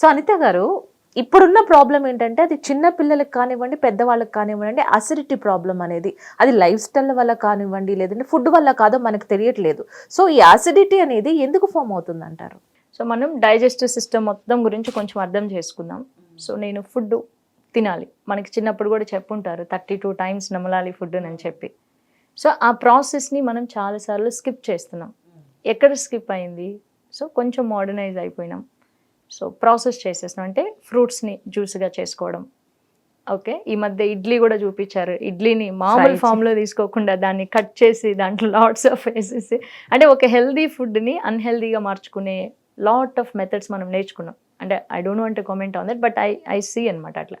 So Anitha గారు ఇప్పుడున్న problem ఏంటంటే అది చిన్న పిల్లలకు కానివ్వండి పెద్దవాళ్ళకి కానివ్వండి అసిడిటీ ప్రాబ్లం అనేది. అది లైఫ్ స్టైల్ వల్ల కానివ్వండి లేదంటే ఫుడ్ వల్ల కాదో మనకు తెలియట్లేదు. సో ఈ అసిడిటీ అనేది ఎందుకు ఫామ్ అవుతుంది అంటారు సో మనం డైజెస్టివ్ సిస్టమ్ మొత్తం గురించి కొంచెం అర్థం చేసుకుందాం. సో నేను ఫుడ్ తినాలి. మనకి చిన్నప్పుడు కూడా చెప్పుంటారు థర్టీ టూ టైమ్స్ నమలాలి ఫుడ్ అని చెప్పి. సో ఆ ప్రాసెస్ని మనం చాలాసార్లు స్కిప్ చేస్తున్నాం. ఎక్కడ స్కిప్ అయింది? సో కొంచెం మోడర్నైజ్ అయిపోయినాం. సో ప్రాసెస్ చేసేస్తున్నాం. అంటే ఫ్రూట్స్ని జ్యూస్గా చేసుకోవడం. ఓకే ఈ మధ్య ఇడ్లీ కూడా చూపించారు. ఇడ్లీని మామూలు ఫామ్లో తీసుకోకుండా దాన్ని కట్ చేసి దాంట్లో లాట్స్ ఆఫ్ వేసేసి అంటే ఒక హెల్దీ ఫుడ్ని అన్హెల్దీగా మార్చుకునే లాట్ ఆఫ్ మెథడ్స్ మనం నేర్చుకున్నాం. అంటే I don't want comment on that but I I see అనమాట అట్లా.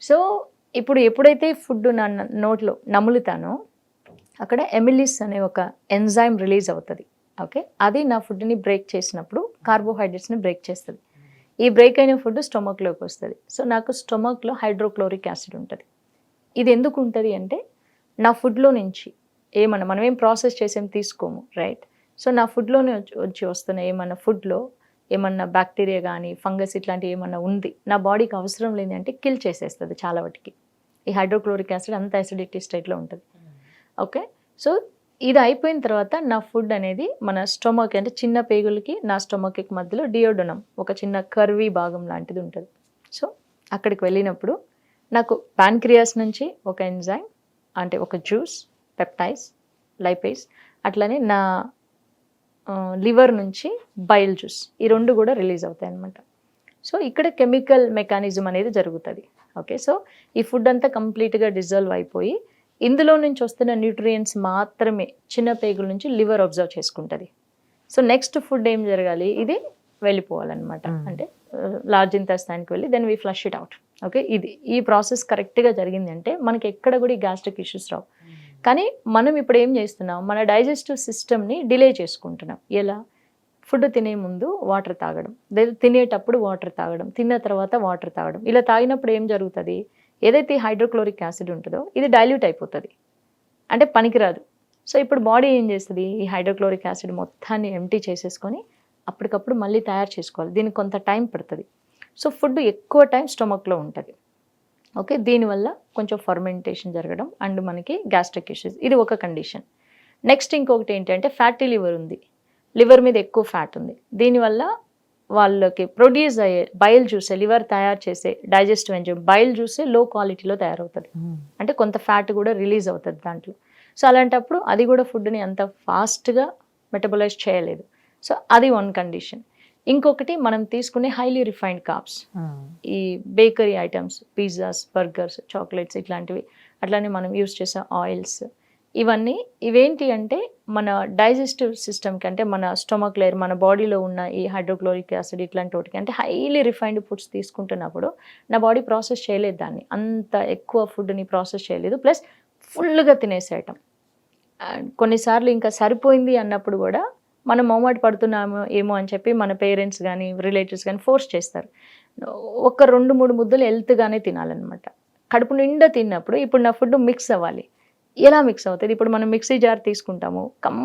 సో ఇప్పుడు ఎప్పుడైతే ఫుడ్ నా న- నోట్లో నములుతానో అక్కడ ఎమిలిస్ అనే ఒక ఎంజైమ్ రిలీజ్ అవుతుంది. ఓకే అది నా ఫుడ్ని బ్రేక్ చేసినప్పుడు కార్బోహైడ్రేట్స్ని బ్రేక్ చేస్తుంది. ఈ బ్రేక్ అయిన ఫుడ్ స్టొమక్లోకి వస్తుంది. సో నాకు స్టొమక్లో హైడ్రోక్లోరిక్ యాసిడ్ ఉంటుంది. ఇది ఎందుకు ఉంటుంది అంటే నా ఫుడ్లో నుంచి ఏమన్నా మనం ఏం ప్రాసెస్ చేసేం తీసుకోము రైట్ సో నా ఫుడ్లోనే వచ్చి వచ్చి వస్తున్న ఏమన్నా ఫుడ్లో ఏమన్నా బ్యాక్టీరియా కానీ ఫంగస్ ఇట్లాంటివి ఏమన్నా ఉంది నా బాడీకి అవసరం లేని అంటే కిల్ చేసేస్తుంది చాలా వాటికి. ఈ హైడ్రోక్లోరిక్ యాసిడ్ అంత అసిడిటీ స్టేట్లో ఉంటుంది. ఓకే సో ఇది అయిపోయిన తర్వాత నా ఫుడ్ అనేది మన స్టొమక్ అంటే చిన్న పేగులకి నా స్టొమక్కి మధ్యలో డియోడనం ఒక చిన్న కర్వీ భాగం లాంటిది ఉంటుంది. సో అక్కడికి వెళ్ళినప్పుడు నాకు పాన్క్రియాస్ నుంచి ఒక ఎంజైమ్ అంటే ఒక జ్యూస్ పెప్టైస్ లైపేస్ అట్లనే నా లివర్ నుంచి బైల్ జ్యూస్ ఈ రెండు కూడా రిలీజ్ అవుతాయి అన్నమాట సో ఇక్కడ కెమికల్ మెకానిజం అనేది జరుగుతుంది. ఓకే సో ఈ ఫుడ్ అంతా కంప్లీట్గా డిజాల్వ్ అయిపోయి ఇందులో నుంచి వస్తున్న న్యూట్రియంట్స్ మాత్రమే చిన్న పేగుల నుంచి లివర్ అబ్జర్వ్ చేసుకుంటుంది. సో నెక్స్ట్ ఫుడ్ ఏం జరగాలి? ఇది వెళ్ళిపోవాలన్నమాట. Mm. అంటే లార్జ్ ఇంతస్థానికి వెళ్ళి then we flush it out okay ఇది ఈ ప్రాసెస్ కరెక్ట్గా జరిగింది అంటే మనకి ఎక్కడ కూడా ఈ గ్యాస్ట్రిక్ ఇష్యూస్ రావు. కానీ మనం ఇప్పుడు ఏం చేస్తున్నాం? మన డైజెస్టివ్ సిస్టమ్ని డిలే చేసుకుంటున్నాం. ఎలా? ఫుడ్ తినే ముందు వాటర్ తాగడం. తినేటప్పుడు వాటర్ తాగడం. తిన్న తర్వాత వాటర్ తాగడం. ఇలా తాగినప్పుడు ఏం జరుగుతుంది? ఏదైతే హైడ్రోక్లోరిక్ యాసిడ్ ఉంటుందో ఇది డైల్యూట్ అయిపోతుంది. అంటే పనికిరాదు. సో ఇప్పుడు బాడీ ఏం చేస్తుంది? ఈ హైడ్రోక్లోరిక్ యాసిడ్ మొత్తాన్ని ఎంటీ చేసేసుకొని అప్పటికప్పుడు మళ్ళీ తయారు చేసుకోవాలి. దీనికి కొంత టైం పడుతుంది. సో ఫుడ్ ఎక్కువ టైం స్టొమక్లో ఉంటుంది. ఓకే దీనివల్ల కొంచెం ఫర్మెంటేషన్ జరగడం అండ్ మనకి గ్యాస్ట్రిక్ ఇష్యూస్ ఇది ఒక కండిషన్ నెక్స్ట్ ఇంకొకటి ఏంటంటే ఫ్యాటీ లివర్ ఉంది. లివర్ మీద ఎక్కువ ఫ్యాట్ ఉంది. దీనివల్ల వాళ్ళకి ప్రొడ్యూస్ అయ్యే బయల్ జ్యూసే లివర్ తయారు చేసే డైజెస్టివ్ ఎంజైమ్ బయల్ జ్యూసే లో క్వాలిటీలో తయారవుతుంది అంటే కొంత ఫ్యాట్ కూడా రిలీజ్ అవుతుంది దాంట్లో. సో అలాంటప్పుడు అది కూడా ఫుడ్ని అంత ఫాస్ట్గా మెటబలైజ్ చేయలేదు. సో అది వన్ కండిషన్ ఇంకొకటి మనం తీసుకునే హైలీ రిఫైన్డ్ కాప్స్ ఈ bakery items pizzas burgers chocolates ఇట్లాంటివి అట్లానే మనం యూస్ చేసే ఆయిల్స్ ఇవన్నీ ఇవేంటి అంటే మన డైజెస్టివ్ సిస్టమ్కి అంటే మన స్టొమక్ లేయర్ మన బాడీలో ఉన్న ఈ హైడ్రోక్లోరిక్ యాసిడ్ ఇట్లాంటి వాటికి అంటే హైలీ రిఫైన్డ్ ఫుడ్స్ తీసుకుంటున్నప్పుడు నా బాడీ ప్రాసెస్ చేయలేదు దాన్ని. అంత ఎక్కువ ఫుడ్ని ప్రాసెస్ చేయలేదు. ప్లస్ ఫుల్గా తినేసేయటం. అండ్ కొన్నిసార్లు ఇంకా సరిపోయింది అన్నప్పుడు కూడా మనం మొహమాట పడుతున్నాము ఏమో అని చెప్పి మన పేరెంట్స్ కానీ రిలేటివ్స్ కానీ ఫోర్స్ చేస్తారు. ఒక రెండు మూడు ముద్దలు హెల్త్గానే తినాలన్నమాట. కడుపు నిండా తిన్నప్పుడు ఇప్పుడు నా ఫుడ్ మిక్స్ అవ్వాలి. ఎలా మిక్స్ అవుతుంది? ఇప్పుడు మనం మిక్సీ జార్ తీసుకుంటాము. కం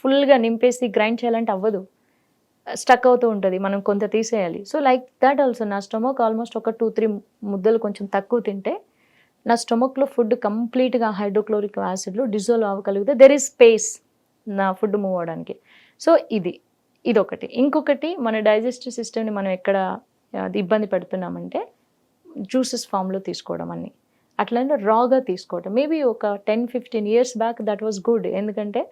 ఫుల్గా నింపేసి గ్రైండ్ చేయాలంటే అవ్వదు. స్టక్ అవుతూ ఉంటుంది. మనం కొంత తీసేయాలి. సో లైక్ దాట్ ఆల్సో నా స్టొమక్ ఆల్మోస్ట్ ఒక టూ త్రీ ముద్దలు కొంచెం తక్కువ తింటే నా స్టొమక్లో ఫుడ్ కంప్లీట్గా హైడ్రోక్లోరిక్ యాసిడ్లో డిజాల్వ్ అవ్వగలిగితే దెర్ ఈస్ స్పేస్ నా ఫుడ్ మూవ్ అవడానికి. సో ఇది. ఇదొకటి. ఇంకొకటి మన డైజెస్టివ్ సిస్టమ్ని మనం ఎక్కడ అది ఇబ్బంది పెడుతున్నామంటే జ్యూసెస్ ఫామ్లో తీసుకోవడం అన్ని. అట్లనే రాగా తీసుకోవటం. మేబీ ఒక ten fifteen years back that was good ఎందుకంటే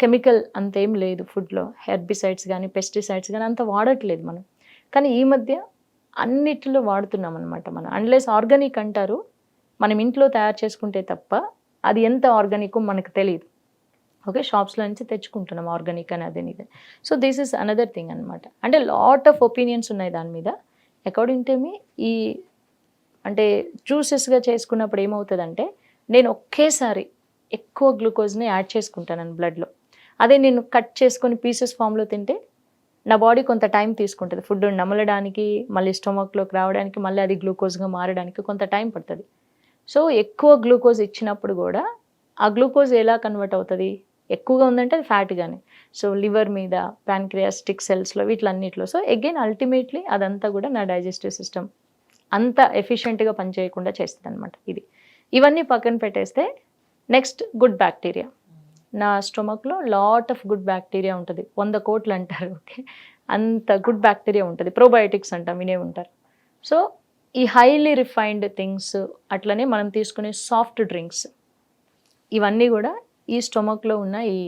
కెమికల్ అంతేం లేదు ఫుడ్లో హెర్బిసైడ్స్ కానీ పెస్టిసైడ్స్ కానీ అంత వాడట్లేదు మనం. కానీ ఈ మధ్య అన్నిటిలో వాడుతున్నాం అనమాట మనం. అన్లెస్ ఆర్గానిక్ అంటారు మనం ఇంట్లో తయారు చేసుకుంటే తప్ప అది ఎంత ఆర్గానిక్ మనకు తెలియదు ఓకే షాప్స్లో నుంచి తెచ్చుకుంటున్నాం ఆర్గానిక్ అని అదే ఇది. So this is another thing అనమాట అంటే లాట్ ఆఫ్ ఒపీనియన్స్ ఉన్నాయి దాని మీద. అకార్డింగ్ టు మీ ఈ అంటే జ్యూసెస్గా చేసుకున్నప్పుడు ఏమవుతుందంటే నేను ఒకేసారి ఎక్కువ గ్లూకోజ్ని యాడ్ చేసుకుంటాను బ్లడ్లో అదే నేను కట్ చేసుకొని పీసెస్ ఫామ్లో తింటే నా బాడీ కొంత టైం తీసుకుంటుంది. ఫుడ్ నమలడానికి మళ్ళీ స్టొమక్లోకి రావడానికి మళ్ళీ అది గ్లూకోజ్గా మారడానికి కొంత టైం పడుతుంది. సో ఎక్కువ గ్లూకోజ్ ఇచ్చినప్పుడు కూడా ఆ గ్లూకోజ్ ఎలా కన్వర్ట్ అవుతుంది? ఎక్కువగా ఉందంటే అది ఫ్యాట్ కానీ సో లివర్ మీద ప్యాన్క్రియాస్టిక్ సెల్స్లో వీటిలన్నిటిలో. సో అగైన్ అల్టిమేట్లీ అదంతా కూడా నా డైజెస్టివ్ సిస్టమ్ అంత ఎఫిషియెంట్గా పనిచేయకుండా చేస్తుంది అనమాట ఇది. ఇవన్నీ పక్కన పెట్టేస్తే నెక్స్ట్ గుడ్ బ్యాక్టీరియా నా స్టొమక్లో లాట్ ఆఫ్ గుడ్ బ్యాక్టీరియా ఉంటుంది. వంద కోట్లు అంటారు ఓకే? అంత గుడ్ బ్యాక్టీరియా ఉంటుంది. ప్రోబయోటిక్స్ అంటాం వినే ఉంటారు. సో ఈ హైలీ రిఫైన్డ్ థింగ్స్ అట్లనే మనం తీసుకునే సాఫ్ట్ డ్రింక్స్ ఇవన్నీ కూడా ఈ స్టొమక్లో ఉన్న ఈ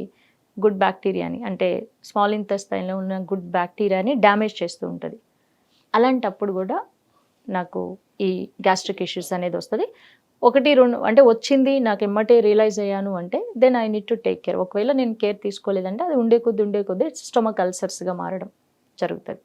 గుడ్ బ్యాక్టీరియాని అంటే స్మాల్ ఇంతస్థాయిలో ఉన్న గుడ్ బ్యాక్టీరియాని డ్యామేజ్ చేస్తూ ఉంటుంది. అలాంటప్పుడు కూడా నాకు ఈ గ్యాస్ట్రిక్ ఇష్యూస్ అనేది వస్తుంది. ఒకటి రెండు అంటే వచ్చింది నాకు ఎమ్మటే రియలైజ్ అయ్యాను అంటే then I need to take care ఒకవేళ నేను కేర్ తీసుకోలేదంటే అది ఉండే కొద్ది ఉండే కొద్ది స్టొమక్ అల్సర్స్గా మారడం జరుగుతుంది.